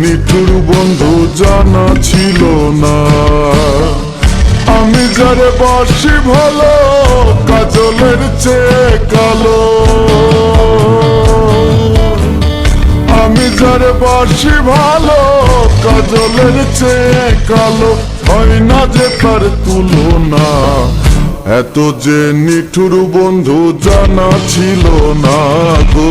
নিঠুর বন্ধু জানা ছিল না। আমি যারে বাসি ভালো, কাজলের চেয়ে কালো। আমি যারে বাসি ভালো, কাজলের চেয়ে কালো। হয় না যে তার তুলনা, এত যে নিঠুর বন্ধু জানা ছিল না গো।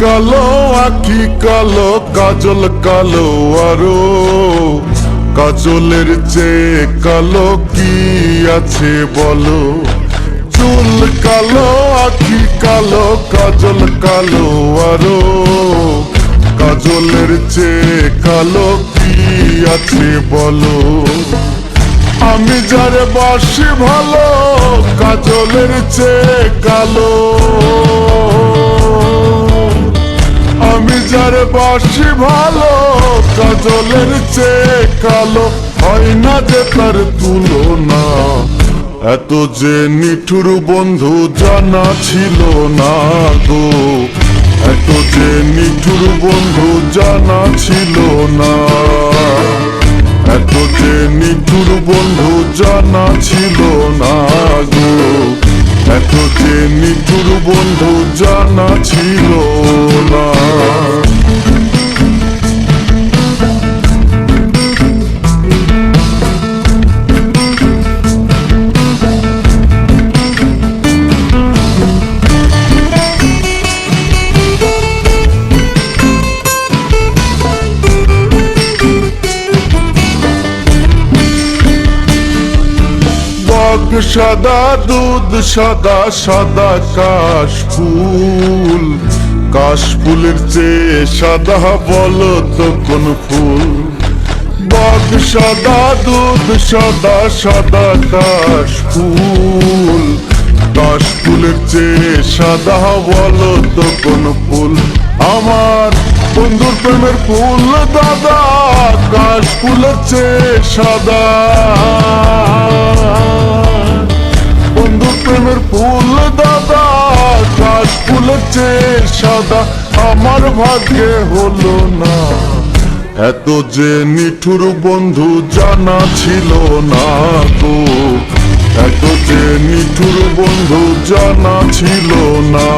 কালো, আখি কালো, কাজল কালো আরও। কাজলের চেয়ে কালো কি আছে বলো? চুল কালো, আখি কালো, কাজল কালো আরও। কাজলের চেয়ে কালো কি আছে বলো? আমি যারে বাসি ভালো, কাজলের চেয়ে কালো। যারে বাসি ভালো, কাজলের চেয়ে কালো, হয় না যে তার তুলনা। এত যে নিঠুর বন্ধু জানা ছিল না গো। এত যে নিঠুর বন্ধু জানা ছিল না। এত যে নিঠুর বন্ধু জানা ছিল না গো। এত যে নিঠুর বন্ধু জানা ছিল বক সাদা, দুধ সাদা সাদা কাশ ফুল কাশ ফুলের চেয়ে সাদা বলো তো কোন ফুল? বাঘ সাদা, দুধ সাদা সাদা কাশ ফুল কাশ ফুলের চেয়ে সাদা বলো তো কোন ফুল? আমার বন্ধুর প্রেমের ফুল, দাদা কাশ ফুলের চেয়ে সাদা। চেয়ে সাদা আমার ভাগ্যে হলো না। এত যে নিঠুর বন্ধু জানা ছিল না তো। এত যে নিঠুর বন্ধু জানা ছিল না।